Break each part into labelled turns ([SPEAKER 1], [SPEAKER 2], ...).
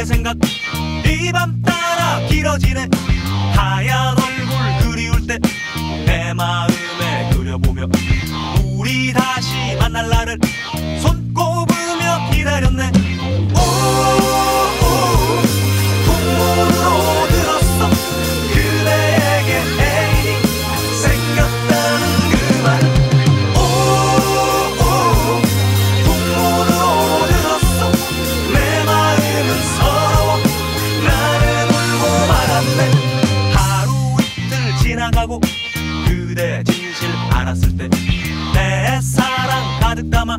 [SPEAKER 1] 내 생각. 이 밤 따라 길어지네 하얀 때 진실 알았을 때 내 사랑 가득 담아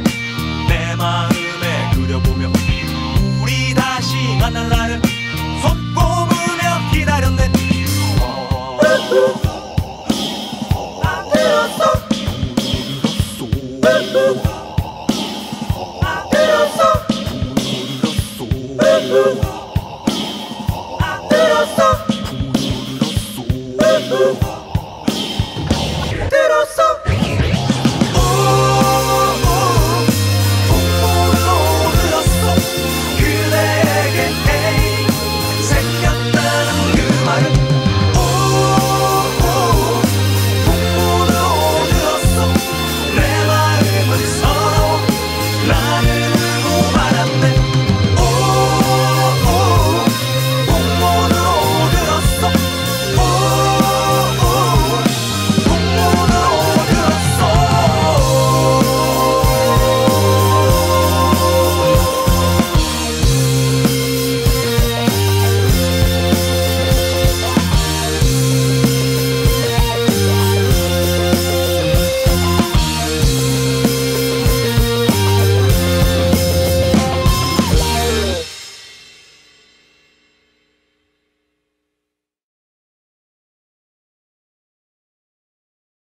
[SPEAKER 1] 듯 내 마음에 그려보며 우리 다시 만날 날을 손꼽으며 기다렸네 들었어 들었어